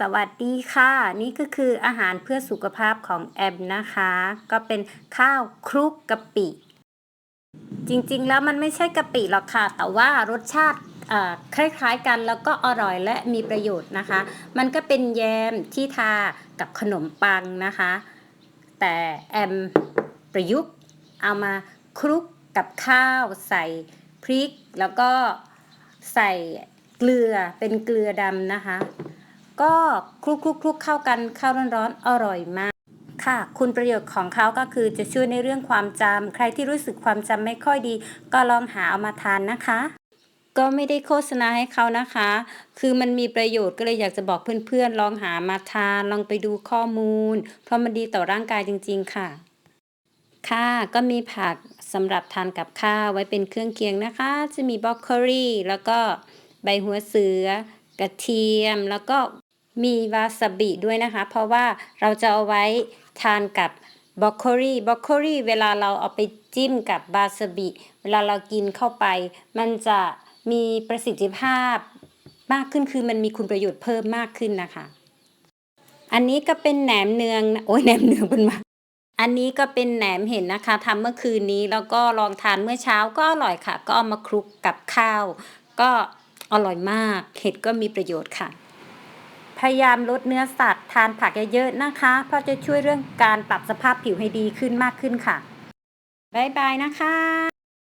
สวัสดีค่ะ นี่ก็คืออาหารเพื่อสุขภาพของแอมนะคะ ก็เป็นข้าวคลุกกะปิ จริงๆแล้วมันไม่ใช่กะปิหรอกค่ะ แต่ว่ารสชาติคล้ายๆกันแล้วก็อร่อยและมีประโยชน์นะคะ มันก็เป็นแยมที่ทากับขนมปังนะคะ แต่แอมประยุกต์เอามาคลุกกับข้าวใส่พริก แล้วก็ใส่เกลือเป็นเกลือดำนะคะ ก็คลุกคลุกคลุกเข้ากันข้าวร้อนๆอร่อยมากค่ะ คุณประโยชน์ของเขาก็คือจะช่วยในเรื่องความจำใครที่รู้สึกความจำไม่ค่อยดี ก็ลองหาเอามาทานนะคะ ก็ไม่ได้โฆษณาให้เขานะคะ คือมันมีประโยชน์ก็เลยอยากจะบอกเพื่อนๆ ลองหามาทาน ลองไปดูข้อมูล เพราะมันดีต่อร่างกายจริง ๆ ค่ะ ค่ะก็มีผักสำหรับทานกับข้าวไว้เป็นเครื่องเคียงนะคะ จะมีบรอกโคลีแล้วก็ใบหัวเสือกระเทียมแล้วก็ มีวาซาบิด้วยนะคะ เพราะว่าเราจะเอาไว้ทานกับบรอกโคลีบรอกโคลีเวลาเราเอาไปจิ้มกับบาซาบิ เวลาเรากินเข้าไป มันจะมีประสิทธิภาพมากขึ้นคือมันมีคุณประโยชน์เพิ่มมากขึ้นนะคะ อันนี้ก็เป็นแหนมเนืองโอ้ยแหนมเนืองเป็นมาอันนี้ก็เป็นแหนมเห็นนะคะทำเมื่อคืนนี้แล้วก็ลองทานเมื่อเช้าก็อร่อยค่ะ ก็เอามาคลุกกับข้าว ก็อร่อยมากเห็ดก็มีประโยชน์ค่ะ พยายามลดเนื้อสัตว์ทานผักเยอะๆนะคะ เพราะจะช่วยเรื่องการปรับสภาพผิวให้ดีขึ้นมากขึ้นค่ะ บ๊ายบายนะคะ